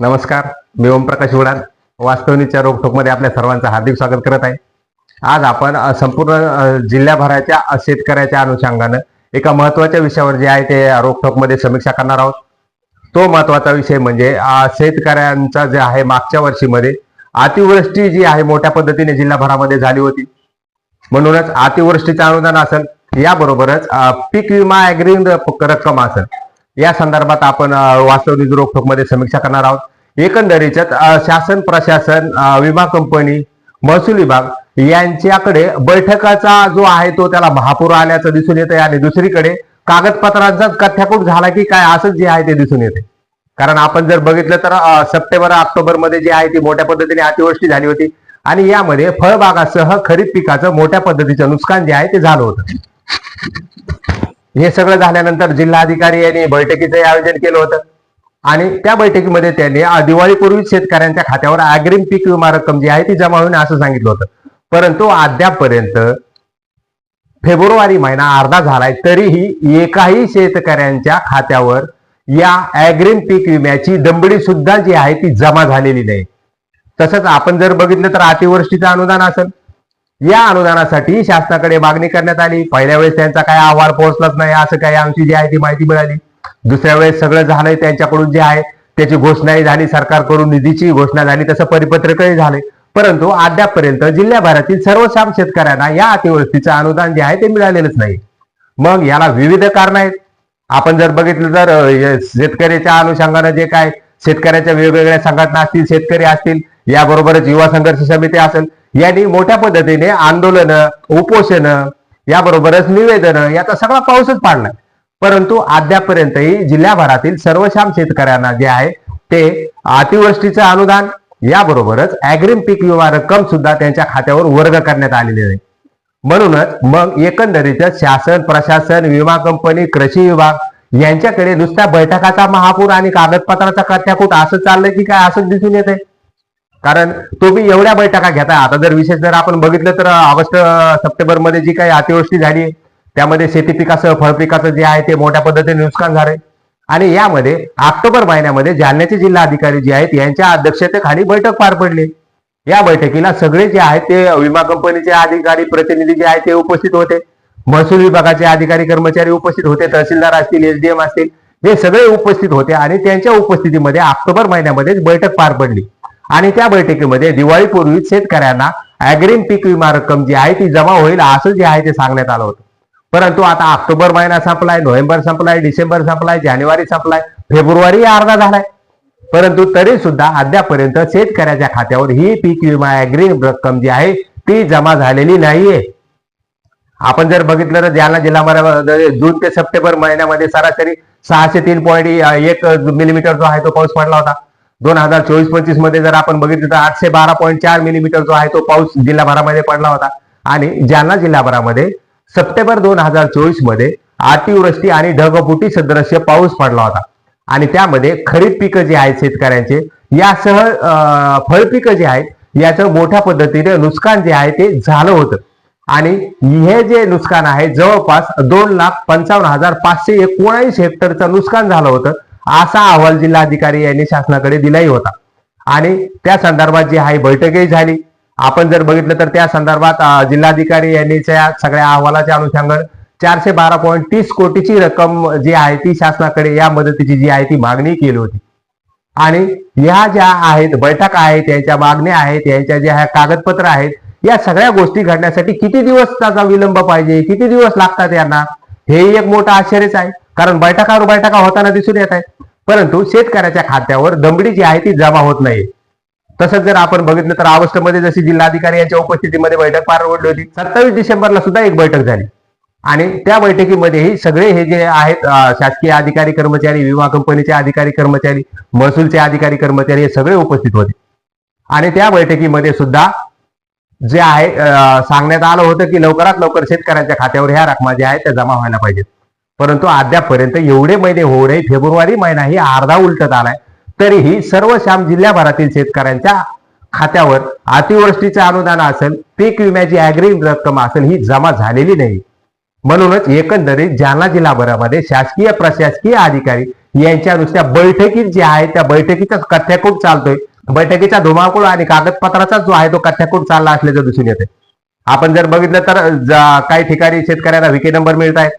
नमस्कार मी ओमप्रकाश उडान वास्तवनीच्या रोखोकमध्ये आपल्या सर्वांचं हार्दिक स्वागत करत आहे. आज आपण संपूर्ण जिल्ह्याभराच्या शेतकऱ्याच्या अनुषंगानं एका महत्त्वाच्या विषयावर जे आहे ते रोखोकमध्ये समीक्षा करणार आहोत. तो महत्त्वाचा विषय म्हणजे शेतकऱ्यांचा जे आहे मागच्या वर्षीमध्ये अतिवृष्टी जी आहे मोठ्या पद्धतीने जिल्हाभरामध्ये झाली होती. म्हणूनच अतिवृष्टीचं अनुदान असेल याबरोबरच पीक विमा अग्रिम रक्कम असेल. या संदर्भात आपण अ, वास्तवनिक रोखोकमध्ये समीक्षा करणार आहोत. एकंदरीच्यात शासन प्रशासन विमा कंपनी महसूल विभाग यांच्याकडे बैठकाचा जो आहे तो त्याला महापूर आल्याचं दिसून येत आणि दुसरीकडे कागदपत्रांचा कथ्याकूट झाला की काय असंच जे आहे ते दिसून येते. कारण आपण जर बघितलं तर सप्टेंबर ऑक्टोबरमध्ये जी आहे ती मोठ्या पद्धतीने अतिवृष्टी झाली होती आणि यामध्ये फळबागासह खरीप पिकाचं मोठ्या पद्धतीचं नुकसान जे आहे ते झालं होतं. हे सगळं झाल्यानंतर जिल्हाधिकारी यांनी बैठकीचं आयोजन केलं होतं. आणि त्या बैठकीमध्ये त्यांनी अ, दिवाळीपूर्वी शेतकऱ्यांच्या खात्यावर अग्रिम पीक विमा रक्कम जी आहे ती जमा होईल असं सांगितलं होतं. परंतु अद्यापपर्यंत फेब्रुवारी महिना अर्धा झालाय तरीही एकाही शेतकऱ्यांच्या खात्यावर या अग्रिम पीक विम्याची दंबडी सुद्धा जी आहे ती जमा झालेली नाही. तसंच आपण जर बघितलं तर अतिवृष्टीचं अनुदान असेल या अनुदानासाठी शासनाकडे मागणी करण्यात आली. पहिल्या वेळेस त्यांचा काय अहवाल पोहोचलाच नाही असं काही आमची जी आहे ती माहिती मिळाली. दुसऱ्या वेळेस सगळं झालंय त्यांच्याकडून जे आहे त्याची घोषणाही झाली सरकारकडून निधीची घोषणा झाली तसं परिपत्रकही झाले. परंतु अद्यापपर्यंत जिल्ह्याभरातील सर्वसाम शेतकऱ्यांना या अतिवृष्टीचं अनुदान जे आहे ते मिळालेलंच नाही. मग याला विविध कारण आहेत. आपण जर बघितलं तर शेतकऱ्याच्या अनुषंगानं जे काय शेतकऱ्याच्या वेगवेगळ्या संघटना असतील शेतकरी असतील याबरोबरच युवा संघर्ष समिती असेल यांनी मोठ्या पद्धतीने आंदोलन उपोषण याबरोबरच निवेदन याचा सगळा पाऊसच पाडलाय. परंतु अद्यापर्यंतही जिल्ह्याभरातील सर्वश्याम शेतकऱ्यांना जे आहे ते अतिवृष्टीचं अनुदान याबरोबरच अॅग्रीम पीक विमा रक्कम सुद्धा त्यांच्या खात्यावर वर्ग करण्यात आलेली आहे. म्हणूनच मग एकंदरीतच शासन प्रशासन विमा कंपनी कृषी विभाग यांच्याकडे नुसत्या बैठकाचा महापूर आणि कागदपत्राचा कथ्याकूट असं चाललंय की काय असंच दिसून येत कारण तुम्ही एवढ्या बैठका घेताय. आता जर विशेष जर आपण बघितलं तर ऑगस्ट सप्टेंबरमध्ये जी काही अतिवृष्टी झाली त्यामध्ये शेती पिकाचं फळपिकाचं जे आहे ते मोठ्या पद्धतीने नुकसान झालंय. आणि यामध्ये ऑक्टोबर महिन्यामध्ये जालन्याचे जिल्हाधिकारी जे आहेत यांच्या अध्यक्षतेखाली बैठक पार पडली. या बैठकीला सगळे जे आहेत ते विमा कंपनीचे अधिकारी प्रतिनिधी जे आहेत ते उपस्थित होते. महसूल विभागाचे अधिकारी कर्मचारी उपस्थित होते. तहसीलदार असतील एसडीएम असतील हे सगळे उपस्थित होते आणि त्यांच्या उपस्थितीमध्ये ऑक्टोबर महिन्यामध्येच बैठक पार पडली. आणि त्या बैठकीमध्ये दिवाळीपूर्वी शेतकऱ्यांना अग्रिम पीक विमा रक्कम जी आहे ती जमा होईल असं जे आहे ते सांगण्यात आलं होतं. परंतु आता ऑक्टोबर महिना संपलाय नोव्हेंबर संपलाय डिसेंबर संपलाय जानेवारी संपलाय फेब्रुवारी अर्धा झालाय. परंतु तरी सुद्धा अद्यापर्यंत शेतकऱ्याच्या खात्यावर ही पीक विमा अग्रिम रक्कम जी आहे ती जमा झालेली नाहीये. आपण जर बघितलं तर जालना जिल्ह्यामध्ये जून ते सप्टेंबर महिन्यामध्ये सरासरी सहाशे तीन पॉईंट एक मिलीमीटर जो आहे तो पाऊस पडला होता. दोन हजार चोवीस पंचवीसमध्ये जर आपण बघितलं तर आठशे बारा पॉईंट चार मिलीमीटर जो आहे तो पाऊस जिल्हाभरामध्ये पडला होता. आणि जालना जिल्हाभरामध्ये सप्टेंबर दोन हजार चोवीसमध्ये अतिवृष्टी आणि ढगफुटी सदृश्य पाऊस पडला होता. आणि त्यामध्ये खरीप पिकं जी आहेत शेतकऱ्यांचे यासह अं, फळपिकं जी आहेत याचं मोठ्या पद्धतीने नुकसान जे आहे ते झालं होतं. आणि हे जे नुकसान आहे जवळपास दोन लाख पंचावन्न हजार पाचशे एकोणावीस हेक्टरचं नुकसान झालं होतं. असा अहवाल जिल्हाधिकारी यांनी शासनाकडे दिलाही होता. आणि त्या संदर्भात जी आहे बैठकही झाली. आपण जर बघितलं तर त्या संदर्भात जिल्हाधिकारी यांनी त्या सगळ्या अहवालाच्या अनुषंगाने चारशे बारा पॉईंट तीस कोटीची रक्कम जी आहे ती शासनाकडे या मदतीची जी आहे ती मागणी केली होती. आणि ह्या ज्या आहेत बैठक आहेत यांच्या मागण्या आहेत यांच्या ज्या ह्या कागदपत्र आहेत या सगळ्या गोष्टी घडण्यासाठी किती दिवस त्याचा विलंब पाहिजे किती दिवस लागतात यांना हे एक मोठं आश्चर्यच आहे. कारण बैठकावर बैठका होताना दिसून येत आहेत परंतु शेतकऱ्याच्या खात्यावर दमडी जी आहे ती जमा होत नाही. तसंच जर आपण बघितलं तर ऑगस्टमध्ये जशी जिल्हाधिकारी यांच्या उपस्थितीमध्ये बैठक पार पडली होती सत्तावीस डिसेंबरला सुद्धा एक बैठक झाली. आणि त्या बैठकीमध्येही सगळे हे जे आहेत शासकीय अधिकारी कर्मचारी विमा कंपनीचे अधिकारी कर्मचारी महसूलचे अधिकारी कर्मचारी हे सगळे उपस्थित होते. आणि त्या बैठकीमध्ये सुद्धा जे आहे सांगण्यात आलं होतं की लवकरात लवकर शेतकऱ्यांच्या खात्यावर ह्या रकमा ज्या आहेत त्या जमा व्हायला पाहिजेत. परंतु अद्यापपर्यंत एवढे महिने होऊ नये फेब्रुवारी महिना ही अर्धा उलटत आलाय. तरीही सर्व श्याम जिल्ह्याभरातील शेतकऱ्यांच्या खात्यावर अतिवृष्टीचं अनुदान असेल पीक विम्याची अग्रिम रक्कम असेल ही जमा झालेली नाही. म्हणूनच एकंदरीत जालना जिल्हाभरामध्ये शासकीय प्रशासकीय अधिकारी यांच्या नुसत्या बैठकीत जे आहे त्या बैठकीचा कथ्याकूट चालतोय. बैठकीचा धुमाकूळ आणि कागदपत्राचा जो आहे तो कथ्याकूट चालला असल्याचं दिसून येते आपण जर बघितलं तर काही ठिकाणी शेतकऱ्यांना विके नंबर मिळत आहेत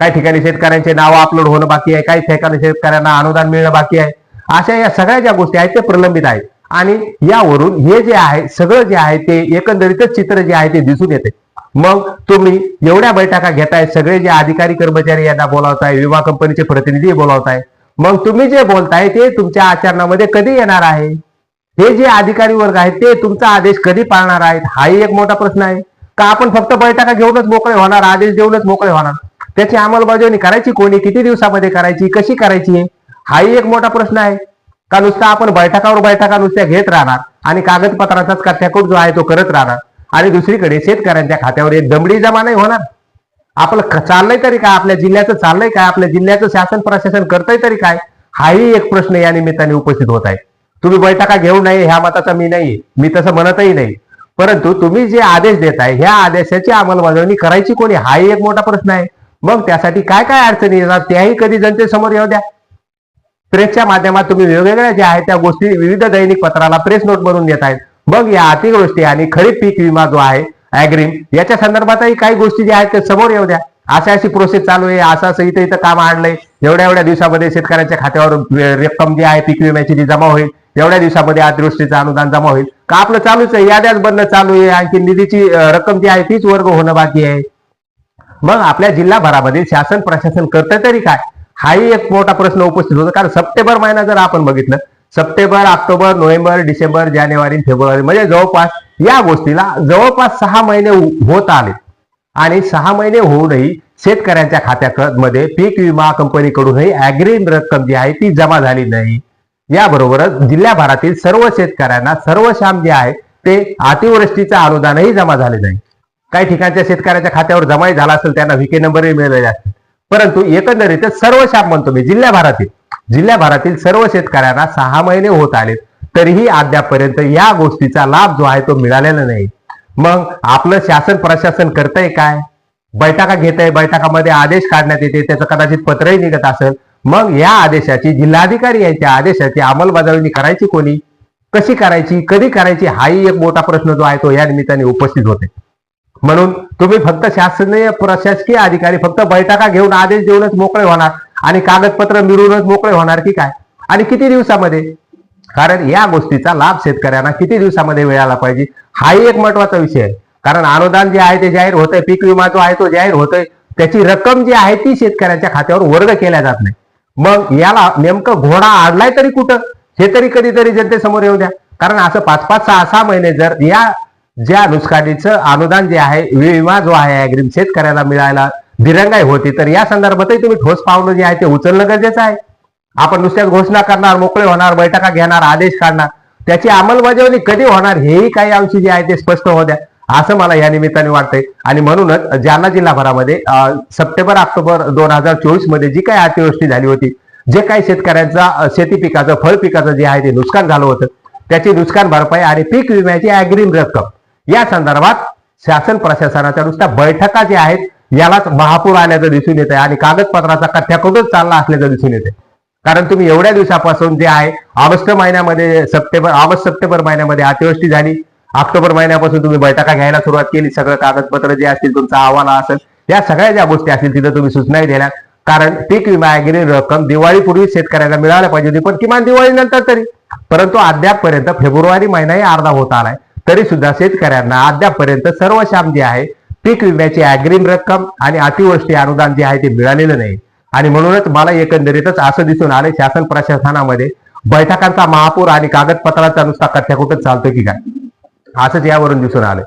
काही ठिकाणी शेतकऱ्यांचे नावं अपलोड होणं बाकी आहे काही ठिकाणी शेतकऱ्यांना अनुदान मिळणं बाकी आहे. अशा या सगळ्या ज्या गोष्टी आहेत ते प्रलंबित आहेत. आणि यावरून हे जे आहे सगळं जे आहे ते एकंदरीतच चित्र जे आहे ते दिसून येते. मग तुम्ही एवढ्या बैठका घेताय सगळे जे अधिकारी कर्मचारी यांना बोलावताय विमा कंपनीचे प्रतिनिधी बोलावताय मग तुम्ही जे बोलताय ते तुमच्या आचरणामध्ये कधी येणार आहे? हे जे अधिकारी वर्ग आहेत ते तुमचा आदेश कधी पाळणार आहेत? हाही एक मोठा प्रश्न आहे. का आपण फक्त बैठका घेऊनच मोकळे होणार आदेश देऊनच मोकळे होणार? त्याची अंमलबजावणी करायची कोणी? किती दिवसामध्ये करायची? कशी करायची? हाही एक मोठा प्रश्न आहे. का नुसता आपण बैठकावर बैठका नुसत्या घेत राहणार आणि कागदपत्राचाच कथ्याकूट जो आहे तो करत राहणार? आणि दुसरीकडे शेतकऱ्यांच्या खात्यावर एक दमडी जमा नाही होणार? आपलं चाललंय तरी काय? आपल्या जिल्ह्याचं चाललंय काय? आपल्या जिल्ह्याचं शासन प्रशासन करतंय तरी काय? हाही एक प्रश्न या निमित्ताने उपस्थित होत आहे. तुम्ही बैठका घेऊ नये ह्या मताचा मी नाही. मी तसं म्हणतही नाही. परंतु तुम्ही जे आदेश देताय ह्या आदेशाची अंमलबजावणी करायची कोणी? हाही एक मोठा प्रश्न आहे. मग त्यासाठी काय काय अडचणी येतात त्याही कधी जनतेसमोर येऊ द्या. प्रेसच्या माध्यमात तुम्ही वेगवेगळ्या ज्या आहेत त्या गोष्टी विविध दैनिक पत्राला प्रेस नोट बनवून देत आहेत. मग या अतिवृष्टी आणि खरीप पीक विमा जो आहे अॅग्रीम याच्या संदर्भातही काही गोष्टी ज्या आहेत त्या समोर येऊ द्या. अशा अशी प्रोसेस चालू आहे असं असं इथं इथं काम आणलंय. एवढ्या एवढ्या दिवसामध्ये शेतकऱ्यांच्या खात्यावर रक्कम जी आहे पीक विम्याची ती जमा होईल. एवढ्या दिवसामध्ये अतिवृष्टीचं अनुदान जमा होईल. का आपलं चालूच आहे? याद्याच बनणं चालू आहे. आणखी निधीची रक्कम जी आहे तीच वर्ग होणं बाकी आहे. मग आपल्या जिल्हाभरामध्ये शासन प्रशासन करतं तरी काय? हाही एक मोठा प्रश्न उपस्थित होतो. कारण सप्टेंबर महिना जर आपण बघितलं सप्टेंबर ऑक्टोबर नोव्हेंबर डिसेंबर जानेवारी फेब्रुवारी म्हणजे जवळपास या गोष्टीला जवळपास सहा महिने होत आले. आणि सहा महिने होऊनही शेतकऱ्यांच्या खात्यामध्ये पीक विमा कंपनीकडूनही अॅग्रीम रक्कम जी आहे ती जमा झाली नाही. याबरोबरच जिल्ह्याभरातील सर्व शेतकऱ्यांना सर्व श्याम जे आहे ते अतिवृष्टीचं अनुदानही जमा झाले नाही. काही ठिकाणच्या शेतकऱ्याच्या खात्यावर जमाही झाला असेल त्यांना व्हीके नंबरही मिळालेले असतील. परंतु एकंदरीतच सर्व शाप म्हणतो मी जिल्ह्याभरातील जिल्ह्याभरातील सर्व शेतकऱ्यांना सहा महिने होत आले तरीही अद्यापपर्यंत या गोष्टीचा लाभ जो आहे तो मिळालेला नाही. मग आपलं शासन प्रशासन करतंय काय? बैठका घेत आहे बैठकामध्ये आदेश काढण्यात येते त्याचं कदाचित पत्रही निघत असेल. मग या आदेशाची जिल्हाधिकारी यांच्या आदेशाची अंमलबजावणी करायची कोणी? कशी करायची कधी करायची? हाही एक मोठा प्रश्न जो आहे तो या निमित्ताने उपस्थित होते. म्हणून तुम्ही फक्त शासनीय प्रशासकीय अधिकारी फक्त बैठका घेऊन आदेश देऊनच मोकळे होणार आणि कागदपत्र मिळूनच मोकळे होणार की काय? आणि किती दिवसामध्ये? कारण या गोष्टीचा लाभ शेतकऱ्यांना किती दिवसामध्ये मिळाला पाहिजे? हाही एक महत्त्वाचा विषय आहे. कारण अनुदान जे आहे ते जाहीर होतंय पीक विमा जो आहे तो जाहीर होतोय. त्याची रक्कम जी आहे ती शेतकऱ्यांच्या खात्यावर वर्ग केल्या जात नाही. मग याला नेमकं घोडा आडलाय तरी कुठं? हे तरी कधीतरी जनतेसमोर येऊ द्या. कारण असं पाच पाच सहा सहा महिने जर या ज्या नुकसानीचं अनुदान जे आहे विमा जो आहे अग्रिम शेतकऱ्याला मिळायला दिरंगाई होती तर या संदर्भातही तुम्ही ठोस पावलं जे आहे ते उचलणं गरजेचं आहे. आपण नुसत्याच घोषणा करणार मोकळे होणार बैठका घेणार आदेश काढणार त्याची अंमलबजावणी कधी होणार हेही काही अंशी जे आहे ते स्पष्ट होऊ द्या असं मला या निमित्ताने वाटतंय. आणि म्हणूनच जालना जिल्हाभरामध्ये सप्टेंबर ऑक्टोबर दोन हजार चोवीसमध्ये जी काही अतिवृष्टी झाली होती जे काही शेतकऱ्यांचा शेती पिकाचं फळ पिकाचं जे आहे ते नुकसान झालं होतं त्याची नुकसान भरपाई आणि पीक विम्याची अग्रिम रक्कम या संदर्भात शासन प्रशासनाच्या नुसत्या बैठका ज्या आहेत यालाच महापूर आल्याचं दिसून येत आहे आणि कागदपत्राचा कथ्याकडून चालला असल्याचं दिसून येते कारण तुम्ही एवढ्या दिवसापासून जे आहे ऑगस्ट महिन्यामध्ये सप्टेंबर ऑगस्ट सप्टेंबर महिन्यामध्ये अतिवृष्टी झाली. ऑक्टोबर महिन्यापासून तुम्ही बैठका घ्यायला सुरुवात केली. सगळं कागदपत्र जे असतील तुमचा अहवाल असेल या सगळ्या ज्या गोष्टी असतील तिथं तुम्ही सूचनाही दिल्या कारण पीक विमा अग्री रक्कम दिवाळीपूर्वी शेतकऱ्यांना मिळायला पाहिजे होती पण किमान दिवाळीनंतर तरी. परंतु अद्यापपर्यंत फेब्रुवारी महिनाही अर्धा होत आलाय. तरी सुद्धा शेतकऱ्यांना अद्यापपर्यंत सर्व श्याम जे आहे पीक विम्याची अग्रिम रक्कम आणि अतिवृष्टी अनुदान जे आहे ते मिळालेलं नाही. आणि म्हणूनच मला एकंदरीतच असं दिसून आलं शासन प्रशासनामध्ये बैठकांचा महापूर आणि कागदपत्राचा नुसता कथ्याकुटच चालतोय की काय? असंच यावरून दिसून आलं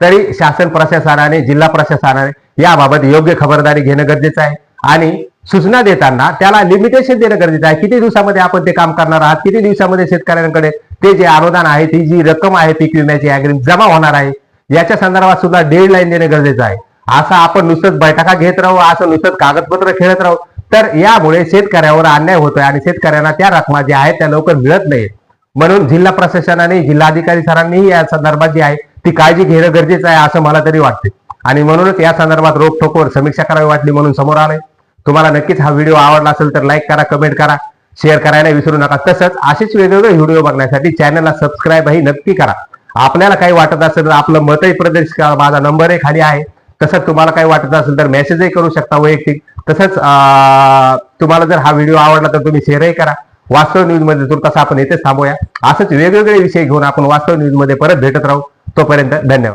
तरी शासन प्रशासनाने जिल्हा प्रशासनाने याबाबत योग्य खबरदारी घेणं गरजेचं आहे. आणि सूचना देताना त्याला लिमिटेशन देणं गरजेचं आहे. किती दिवसामध्ये आपण ते काम करणार आहात? किती दिवसामध्ये शेतकऱ्यांकडे ते जे अनुदान आहे ती जी रक्कम आहे पीक विम्याची अग्रिम जमा होणार आहे याच्या संदर्भात सुद्धा डेडलाईन देणं गरजेचं आहे. असं आपण नुसतंच बैठका घेत राहू असं नुसतंच कागदपत्र खेळत राहू तर यामुळे शेतकऱ्यावर अन्याय होतोय आणि शेतकऱ्यांना त्या रकमा ज्या आहेत त्या लवकर मिळत नाहीत. म्हणून जिल्हा प्रशासनाने जिल्हाधिकारी सरांनीही या संदर्भात जी आहे ती काळजी घेणं गरजेचं आहे असं मला तरी वाटते. आणि म्हणूनच या संदर्भात रोखोकवर समीक्षा करावी वाटली म्हणून समोर आलंय. तुम्हाला नक्कीच हा व्हिडिओ आवडला असेल तर लाईक करा कमेंट करा. शेअर करायला विसरू नका. तसंच असेच वेगवेगळे व्हिडिओ बघण्यासाठी चॅनलला सबस्क्राईबही नक्की करा. आपल्याला काही वाटत असेल तर आपलं मतही प्रदेश करा माझा नंबरही खाली आहे. तसंच तुम्हाला काही वाटत असेल तर मेसेजही करू शकता वैयक्तिक. तसंच तुम्हाला जर हा व्हिडिओ आवडला तर तुम्ही शेअरही करा. वास्तव न्यूजमध्ये तुर्तास आपण येथेच थांबूया. असंच वेगवेगळे विषय घेऊन आपण वास्तव न्यूजमध्ये परत भेटत राहू. तोपर्यंत धन्यवाद.